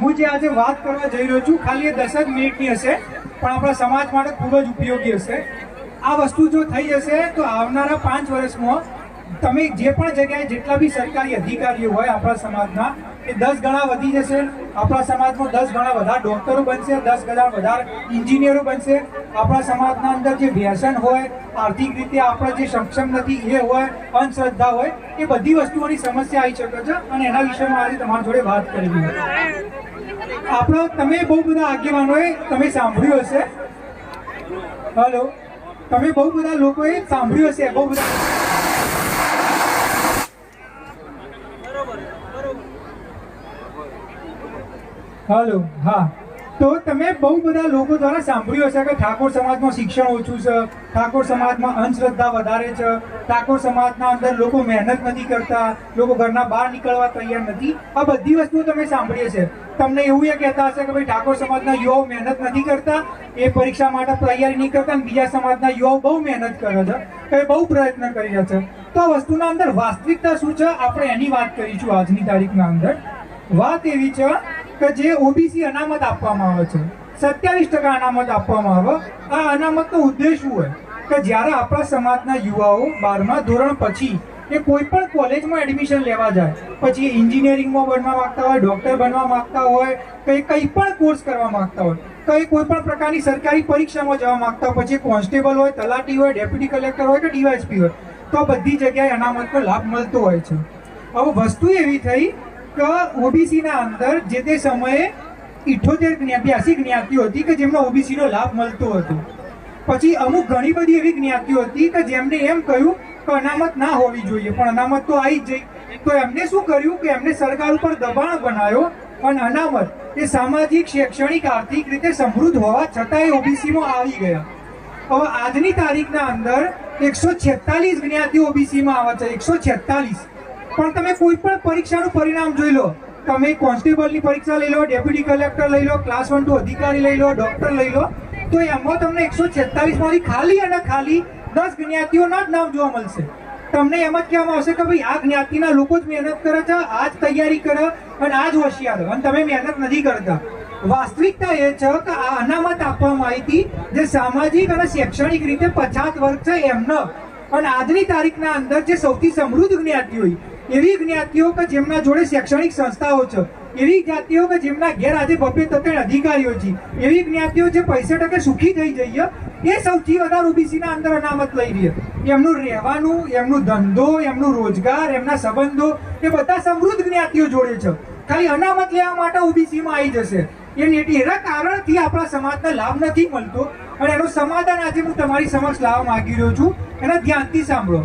હું જે આજે વાત કરવા જઈ રહ્યો છું, ખાલી એ દસ જ મિનિટની હશે, પણ આપણા સમાજ માટે ખૂબ જ ઉપયોગી હશે. આ વસ્તુ જો થઈ જશે તો આવનારા પાંચ વર્ષમાં તમે જે પણ જગ્યાએ જેટલા બી સરકારી અધિકારીઓ હોય આપણા સમાજના એ દસ ગણા વધી જશે. આપણા સમાજમાં દસ ગણા વધારે ડોક્ટરો બનશે, દસ ગણા વધારે ઇન્જિનિયરો બનશે. આપણા સમાજના અંદર જે વ્યસન હોય, આર્થિક રીતે આપણે જે સક્ષમ નથી, એ હોય, અંધશ્રદ્ધા હોય, એ બધી વસ્તુઓની સમસ્યા આવી શકે છે. અને એના વિશેમાં આજે તમારી જોડે વાત કરી આપણો તમે બહુ બધા આગેવાનોએ તમે સાંભળ્યું હશે. હલો તમે બહુ બધા લોકોએ સાંભળ્યું હશે, બહુ બધા હલો હા. તો તમે બહુ બધા લોકો દ્વારા સાંભળ્યું હશે કે ઠાકોર સમાજમાં શિક્ષણ ઓછું છે, ઠાકોર સમાજમાં અંધશ્રદ્ધા વધારે છે, ઠાકોર સમાજના અંદર લોકો મહેનત નથી કરતા, લોકો ઘરના બહાર નીકળવા તૈયાર નથી. આ બધી વસ્તુઓ તમે સાંભળી છે તમને એવું એ કહેતા હશે કે ભાઈ ઠાકોર સમાજના યુવાઓ મહેનત નથી કરતા, એ પરીક્ષા માટે તૈયારી નહીં કરતા અને બીજા સમાજના યુવાઓ બહુ મહેનત કરે છે, એ બહુ પ્રયત્ન કરી રહ્યા છે. તો આ વસ્તુના અંદર વાસ્તવિકતા શું છે? આપણે એની વાત કરીશું આજની તારીખના અંદર. વાત એવી છે કે જે ઓબીસી અનામત આપવામાં આવે છે, સત્યાવીસ ટકા અનામત આપવામાં આવે, આ અનામતનો ઉદ્દેશ શું હોય? કે જ્યારે આપણા સમાજના યુવાઓ બારમા ધોરણ પછી એ કોઈ પણ કોલેજમાં એડમિશન લેવા જાય, પછી એન્જિનિયરિંગમાં બનવા માંગતા હોય, ડૉક્ટર બનવા માંગતા હોય, કે કંઈ પણ કોર્સ કરવા માંગતા હોય, કંઈ કોઈ પણ પ્રકારની સરકારી પરીક્ષામાં જવા માંગતા હોય, પછી કોન્સ્ટેબલ હોય, તલાટી હોય, ડેપ્યુટી કલેક્ટર હોય કે ડીવાયસપી હોય, તો બધી જગ્યાએ અનામતનો લાભ મળતો હોય છે. હવે વસ્તુ એવી થઈ ઓબીસીના અંદર જે તે સમયે ઇઠોતેર બ્યાસી જ્ઞાતિઓ હતી કે જેમને ઓબીસીનો લાભ મળતો હતો. પછી અમુક ઘણી બધી એવી જ્ઞાતિઓ હતી કે જેમને એમ કહ્યું કે અનામત ના હોવી જોઈએ, પણ અનામત તો આવી જ જઈ. તો એમને શું કર્યું કે એમને સરકાર ઉપર દબાણ બનાવ્યો અને અનામત એ સામાજિક, શૈક્ષણિક, આર્થિક રીતે સમૃદ્ધ હોવા છતાં ઓબીસીમાં આવી ગયા. હવે આજની તારીખના અંદર એકસો છેતાલીસ જ્ઞાતિઓ ઓબીસીમાં આવે છે, એકસો છેતાલીસ. પણ તમે કોઈ પણ પરીક્ષાનું પરિણામ જોઈ લો. તમે કોન્સ્ટેબલની પરીક્ષા લઈ લો, ડેપ્યુટી કલેક્ટર લઈ લો, ક્લાસ વન ટુ અધિકારી લઈ લો, ડોક્ટર લઈ લો, તો એમાં તમને એકસો છેતાલીસમાંથી ખાલી અને ખાલી દસ જ્ઞાતિઓના જ નામ જોવા મળશે. તમને એમ જ કહેવામાં આવશે કે ભાઈ આ જ્ઞાતિના લોકો જ મહેનત કરે છે, આ જ તૈયારી કરે અને આ જ હોશિયાર અને તમે મહેનત નથી કરતા. વાસ્તવિકતા એ છે કે આ અનામત આપવામાં આવી હતી જે સામાજિક અને શૈક્ષણિક રીતે પછાત વર્ગ છે એમને. અને આજની તારીખના અંદર જે સૌથી સમૃદ્ધ જ્ઞાતિ હોય એવી જ્ઞાતિઓ કે જેમના જોડે શૈક્ષણિક સંસ્થાઓ છે, એવી જ્ઞાતિઓ કે જેમના ઘેર આજે બપે તત્ણ અધિકારીઓ છે, એવી જ્ઞાતિઓ જે પૈસા ટકે સુખી થઈ જઈએ, એ સૌથી વધારે ઓબીસીના અંદર અનામત લઈ રહી એમનું રહેવાનું, એમનું ધંધો, એમનું રોજગાર, એમના સંબંધો, એ બધા સમૃદ્ધ જ્ઞાતિઓ જોડે છે. ખાલી અનામત લેવા માટે ઓબીસીમાં આવી જશે. એના કારણથી આપણા સમાજને લાભ નથી મળતો, અને એનું સમાધાન આજે હું તમારી સમક્ષ લાવવા માંગી રહ્યો છું. એને ધ્યાનથી સાંભળો.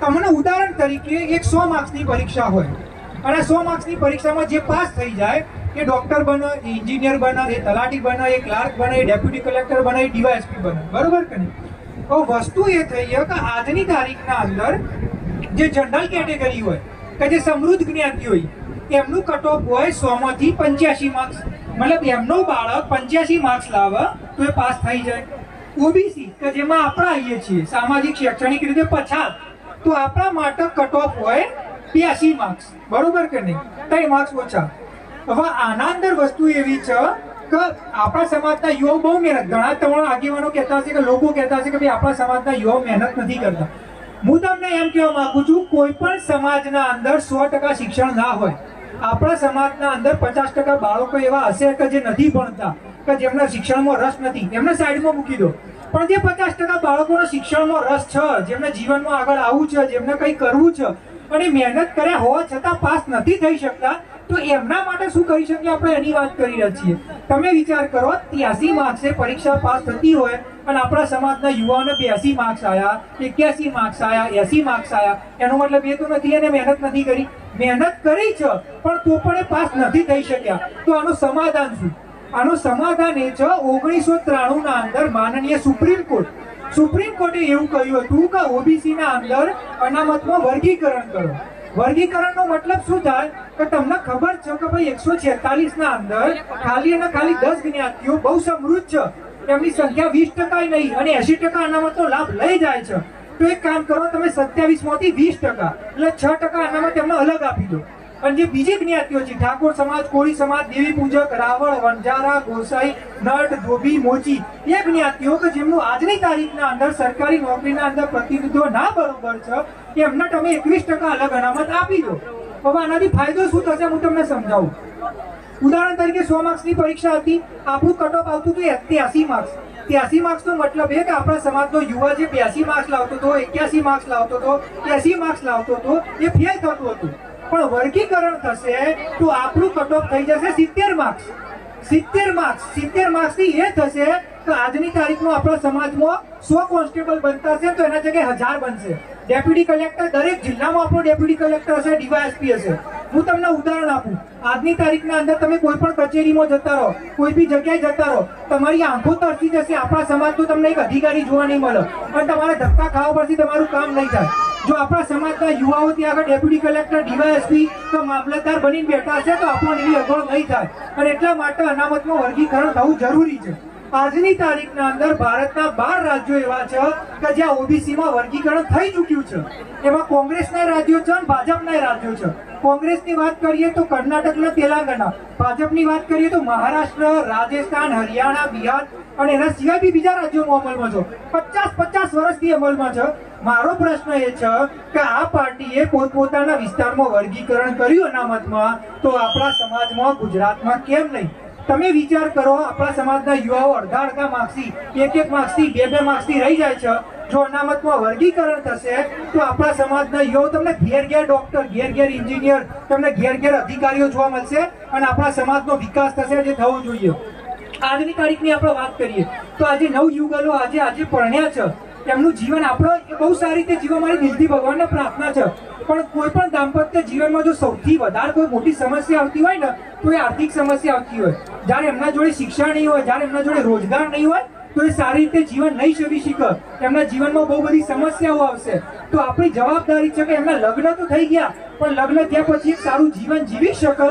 તમને ઉદાહરણ તરીકે એક સો માર્ક્સની પરીક્ષા હોય. અને સો માર્ક્સની પરીક્ષામાં જે પાસ થઈ જાય, એ ડોક્ટર બને, એ એન્જિનિયર બને, એ તલાટી બને, એ ક્લાર્ક બને, એ ડેપ્યુટી કલેક્ટર બને, એ ડીવાયએસપી બને. બરોબર કે નહીં? તો વસ્તુ એ થઈ છે કે આજની તારીખના અંદર જે જનરલ કેટેગરી હોય, કે જે સમૃદ્ધ જ્ઞાતિ હોય, એમનું કટ હોય સોમાંથી પંચ્યાસી માર્ક્સ. મતલબ એમનો બાળક પંચ્યાસી માર્ક્સ લાવે, તો એ પાસ થઈ જાય. ઓબીસી, કે જેમાં આપણે આવીએ છીએ, સામાજિક, શૈક્ષણિક રીતે પછાત તો આપણા માટે કટ ઓફ હોય બ્યાસી માર્ક્સ બરોબર કે નહીં? ત્રણ માર્ક્સ ઓછા. હવે આના અંદર વસ્તુ એવી છે કે આપણા સમાજના યુવાઓ બહુ મહેનત ઘણા તમારા આગેવાનો કહેતા હશે કે લોકો કહેતા હશે કે ભાઈ આપણા સમાજના યુવાઓ મહેનત નથી કરતા. હું તમને એમ કહેવા માંગુ છું, કોઈ પણ સમાજના અંદર સો ટકા શિક્ષણ ના હોય, આપણા સમાજના અંદર પચાસ ટકા બાળકો એવા હશે કે જે નથી ભણતા, કે જેમના શિક્ષણમાં રસ નથી. એમને સાઈડમાં મૂકી દો. પણ જે પચાસ ટકા બાળકોનો શિક્ષણમાં રસ છે, જેમને જીવનમાં આગળ આવવું છે, જેમને કંઈ કરવું છે, અને મહેનત કર્યા હોવા છતાં પાસ નથી થઈ શકતા, તો એમના માટે શું કહી શકીએ આપણે? એની વાત કરી રહ્યા છીએ. તમે વિચાર કરો, ત્યાસી માર્ક્સે પરીક્ષા પાસ થતી હોય, અને આપણા સમાજના યુવાઓને બ્યાસી માર્ક્સ આવ્યા એક્યાસી માર્ક્સ આવ્યા એસી માર્ક્સ આવ્યા એનો મતલબ એ તો નથી, એને મહેનત નથી કરી. મહેનત કરી છે, પણ તો પણ એ પાસ નથી થઈ શક્યા. તો આનું સમાધાન શું? આનું સમાધાન એ છે, ઓગણીસો ત્રાણું ના અંદર માનનીય સુપ્રીમ કોર્ટ. સુપ્રીમ કોર્ટે એવું કહ્યું હતું કે ઓબીસી ના અંદર અનામતમાં વર્ગીકરણ કરો. વર્ગીકરણનો મતલબ શું થાય? કે તમને ખબર છે કે ભાઈ એકસો છેતાલીસ ના અંદર ખાલી અને ખાલી દસ જ્ઞાતિઓ બહુ સમૃદ્ધ છે. એમની સંખ્યા વીસ ટકા નહીં અને એસી ટકા અનામતનો લાભ લઈ જાય છે. તો એક કામ કરો, તમે સત્યાવીસમાંથી વીસ ટકા એટલે છ ટકા અનામત એમને અલગ આપી દો. અને જે બીજી જ્ઞાતિઓ છે, ઠાકોર સમાજ, કોળી સમાજ, દેવી પૂજક રાવળ વંજારા ગોસાઈ, નટ, ધોબી, મોચી, એ જ્ઞાતિઓ કે જેમનું આજની તારીખના અંદર સરકારી નોકરીના અંદર પ્રતિનિધિત્વ ના બરોબર છે એમને તમે એકવીસ ટકા અલગ અનામત આપી દો. હવે આનાથી ફાયદો શું થશે હું તમને સમજાવું. ઉદાહરણ તરીકે સો માર્ક્સની પરીક્ષા હતી, આપણું કટ ઓફ આવતું હતું ત્યાસી માર્ક્સ. ત્યાસી માર્ક્સનો મતલબ એ કે આપણા સમાજનો યુવા જે બ્યાસી માર્ક્સ લાવતો હતો, એક્યાસી માર્ક્સ લાવતો હતો એસી માર્ક્સ લાવતો હતો, એ ફેલ થતું હતું. પણ વર્ગીકરણ થશે તો આપણું કટ ઓફ થઈ જશે સિત્તેર માર્ક્સ સિત્તેર માર્ક્સ સિત્તેર માર્ક્સથી એ થશે કે આજની તારીખમાં આપણા સમાજમાં સો કોન્સ્ટેબલ બનતા હશે તો એના જગ્યાએ હજાર બનશે. ડેપ્યુટી કલેક્ટર દરેક જિલ્લામાં આપણો ડેપ્યુટી કલેક્ટર હશે, ડીવાયએસપી હશે. હું તમને ઉદાહરણ આપું. આજની તારીખના અંદર તમે કોઈ પણ કચેરીમાં જતા રહો, કોઈ બી જગ્યાએ જતા રહો, તમારી આંખો તરસી જશે. આપણા સમાજનું તમને એક અધિકારી જોવા નહીં મળે. અને તમારે ધક્કા ખાવા પરથી તમારું કામ નહીં થાય. જો આપણા સમાજના યુવાઓ ત્યાં આગળ ડેપ્યુટી કલેક્ટર ડીવાયએસપી તો મામલતદાર બનીને બેઠા છે, તો આપણને એવી અગવડ નહીં થાય. અને એટલા માટે અનામતનું વર્ગીકરણ થવું જરૂરી છે. આજની તારીખના અંદર ભારતના બાર રાજ્યો એવા છે કે જ્યાં ઓબીસીમાં વર્ગીકરણ થઈ ચૂક્યું છે. એમાં કોંગ્રેસના રાજ્યો છે અને ભાજપના રાજ્યો છે. કોંગ્રેસની વાત કરીએ તો કર્ણાટક અને તેલંગાણા. ભાજપની વાત કરીએ તો મહારાષ્ટ્ર, રાજસ્થાન, હરિયાણા, બિહાર અને એના સિવાય બી બીજા રાજ્યોમાં અમલમાં છે. પચાસ પચાસ વર્ષથી અમલમાં છે. મારો પ્રશ્ન એ છે કે આ પાર્ટીએ પોતપોતાના વિસ્તારમાં વર્ગીકરણ કર્યું અનામતમાં? તો આપણા સમાજમાં ગુજરાતમાં કેમ નહીં? તમે વિચાર કરો, આપણા સમાજના યુવાઓ અડધા અડધા માર્ક્સથી, એક એક માર્ક્સથી, બે બે માર્ક્સથી રહી જાય છે. જો અનામતમાં વર્ગીકરણ થશે, તો આપણા સમાજના યુવાઓ તમને ઘેર ઘેર ડોક્ટર ઘેર ઘેર એન્જિનિયર તમને ઘેર ઘેર અધિકારીઓ જોવા મળશે અને આપણા સમાજનો વિકાસ થશે જે થવો જોઈએ. આજની તારીખની આપણે વાત કરીએ, તો આજે નવ યુગલો આજે આજે પરણ્યા છે. એમનું જીવન આપણો એ બહુ સારી રીતે જીવવા મારી દિલથી ભગવાનને પ્રાર્થના છે. પણ કોઈ પણ દાંપત્ય જીવનમાં જો સૌથી વધારે કોઈ મોટી સમસ્યા આવતી હોય ને, તો એ આર્થિક સમસ્યા આવતી હોય. જ્યારે એમના જોડે શિક્ષણ નહીં હોય, જ્યારે એમના જોડે રોજગાર નહીં હોય તો એ સારી રીતે જીવન નહીં જીવી શકે એમના જીવનમાં બહુ બધી સમસ્યાઓ આવશે. તો આપણી જવાબદારી છે કે એમના લગ્ન તો થઈ ગયા, પણ લગ્ન થયા પછી સારું જીવન જીવી શકે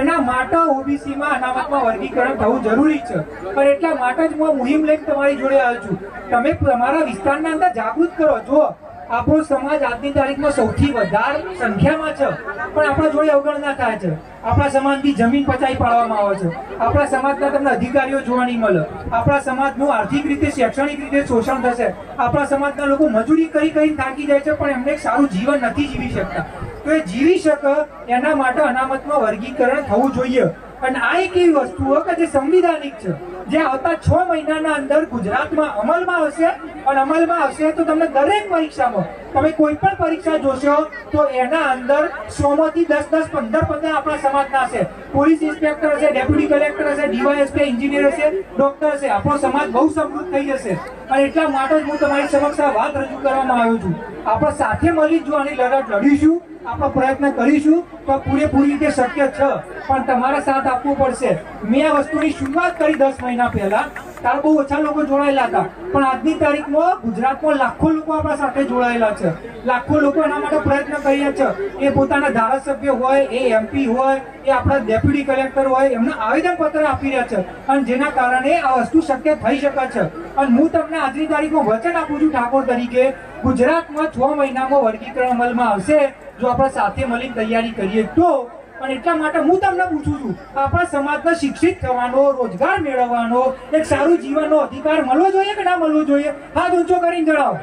એના માટે ઓબીસીમાં અનામતમાં વર્ગીકરણ થવું જરૂરી છે. પણ એટલા માટે જ હું મુહિમ લઈને તમારી જોડે આવ્યો છું. તમે તમારા વિસ્તારના અંદર જાગૃત કરો. જો આપણો સમાજ આજની તારીખમાં સૌથી વધારે સંખ્યામાં છે. પણ આપણા જોડે અવગણના થાય છે. આપણા સમાજની જમીન પચાવી પાડવામાં આવે છે. આપણા સમાજના તમને અધિકારીઓ જોવા નહીં મળે. આપણા સમાજનું આર્થિક રીતે, શૈક્ષણિક રીતે શોષણ થશે. આપણા સમાજના લોકો મજૂરી કરી કરીને થાકી જાય છે, પણ એમને એક સારું જીવન નથી જીવી શકતા. તો એ જીવી શકે એના માટે અનામતમાં વર્ગીકરણ થવું જોઈએ. અને આ એક એવી વસ્તુઓ કે જે સંવિધાનિક છે, જે આવતા છ મહિનાના અંદર ગુજરાતમાં અમલમાં આવશે અને અમલમાં આવશે તો તમને દરેક પરીક્ષામાં, તમે કોઈ પણ પરીક્ષા જોશો, તો એના અંદર સો માંથી દસ દસ, પંદર પંદર આપણા સમાજના હશે. પોલીસ ઇન્સ્પેક્ટર હશે, ડેપ્યુટી કલેક્ટર હશે, ડીવાયએસપી, એન્જિનિયર હશે, ડોક્ટર હશે. આપણો સમાજ બહુ સમૃદ્ધ થઈ જશે. અને એટલા માટે જ હું તમારી સમક્ષ આ વાત રજૂ કરવામાં આવ્યો છું. આપણે સાથે મળી જો આની લડત લડીશું, આપણે પ્રયત્ન કરીશું, તો પૂરેપૂરી રીતે શક્ય છે. પણ તમારા સાથ આપવો પડશે. મેં આ વસ્તુની શરૂઆત કરી દસ મહિના પહેલા. ત્યારે બહુ ઓછા લોકો જોડાયેલા હતા. પણ આજની તારીખમાં ગુજરાતમાં લાખો લોકો આપણા સાથે જોડાયેલા છે. લાખો લોકો એના માટે પ્રયત્ન કર્યા છે. એ પોતાના ધારાસભ્ય હોય, એ એમપી હોય, એ આપણા ડેપ્યુટી કલેક્ટર હોય, એમને આવેદન પત્ર આપી રહ્યા છે. અને જેના કારણે આ વસ્તુ શક્ય થઈ શકે છે. અને હું તમને આજની તારીખમાં વચન આપું છું ઠાકોર તરીકે, ગુજરાતમાં છ મહિનામાં વર્ગીકરણ અમલમાં આવશે. જો આપણે સાથે મળીને તૈયારી કરીએ તો પણ એટલા માટે હું તમને પૂછું છું, આપણા સમાજને શિક્ષિત થવાનો, રોજગાર મેળવવાનો, એક સારું જીવનનો અધિકાર મળવો જોઈએ કે ના મળવો જોઈએ? હાથ ઊંચો કરીને જણાવો.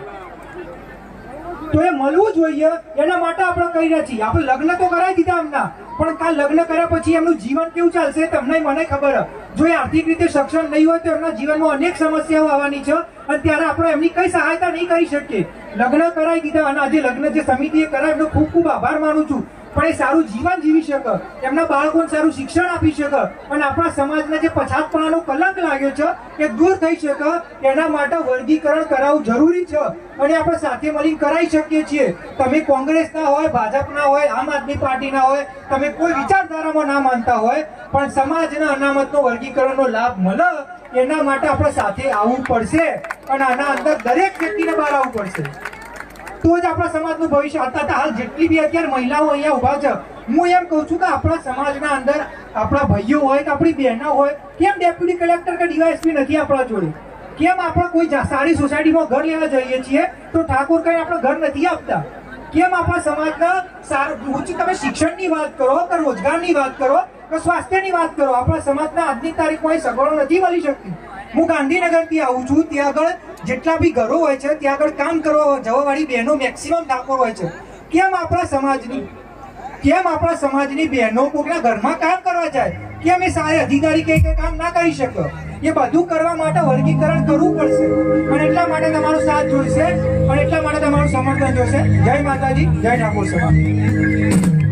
તો એ મળવું જોઈએ, એના માટે આપણે કહી રહ્યા છીએ આપણે લગ્ન તો કરાવી દીધા એમના, પણ કાલ લગ્ન કર્યા પછી એમનું જીવન કેવું ચાલશે તમને મને ખબર. જો એ આર્થિક રીતે સક્ષમ નહીં હોય તો એમના જીવનમાં અનેક સમસ્યાઓ આવવાની છે, અને ત્યારે આપણે એમની કઈ સહાયતા નહીં કરી શકીએ. લગ્ન કરાવી દીધા અને આજે લગ્ન જે સમિતિએ કરાય એમનો ખૂબ ખૂબ આભાર માનું છું. પણ એ સારું જીવન જીવી શકે. એમના બાળકોને સારું શિક્ષણ આપી શકે. અને આપણા સમાજના જે પછાતપણાનો કલંક લાગ્યો છે, એ દૂર થઈ શકે. એના માટે વર્ગીકરણ કરાવવું જરૂરી છે. અને આપણે સાથે મળીને કરાવી શકીએ છીએ. તમે કોંગ્રેસના હોય ભાજપના હોય, આમ આદમી પાર્ટીના હોય, તમે કોઈ વિચારધારામાં ના માનતા હોય, પણ સમાજના અનામતનો વર્ગીકરણનો લાભ મળે, એના માટે આપણે સાથે આવવું પડશે. અને આના અંદર દરેક વ્યક્તિને બહાર આવવું પડશે. તો જ આપણા સમાજનું ભવિષ્ય. અત્યારે હાલ જેટલી બી અત્યારે મહિલાઓ અહીંયા ઊભા છે, હું એમ કહું છું કે આપણા સમાજના અંદર આપણા ભાઈઓ હોય કે આપણી બહેનો હોય, કેમ ડેપ્યુટી કલેક્ટર કે ડીવાયએસપી નથી આપણા જોડે? કેમ આપણે કોઈ સારી સોસાયટીમાં ઘર લેવા જઈએ છીએ તો ઠાકોર કઈ આપણે ઘર નથી આપતા? કેમ આપણા સમાજના ઊંચી તમે શિક્ષણની વાત કરો, કે રોજગારની વાત કરો, કે સ્વાસ્થ્યની વાત કરો, આપણા સમાજના આજની તારીખમાં એ સગવડો નથી મળી શકતી. હું ગાંધીનગરથી આવું છું, ત્યાં આગળ જેટલા બી ઘરો હોય છે, ત્યાં આગળ કામ કરવા જવાવાળી બહેનો મેક્સિમમ ડાકોર હોય છે. કેમ આપણા સમાજની? કેમ આપણા સમાજની બહેનો કોકના ઘરમાં કામ કરવા જાય? કેમ એ સારી અધિકારી કે કે કામ ના કરી શકે? એ બધું કરવા માટે વર્ગીકરણ કરવું પડશે. અને એટલા માટે તમારો સાથ જોઈશે. અને એટલા માટે તમારું સમર્થન જોઈશે. જય માતાજી, જય ઠાકોર સમાજ.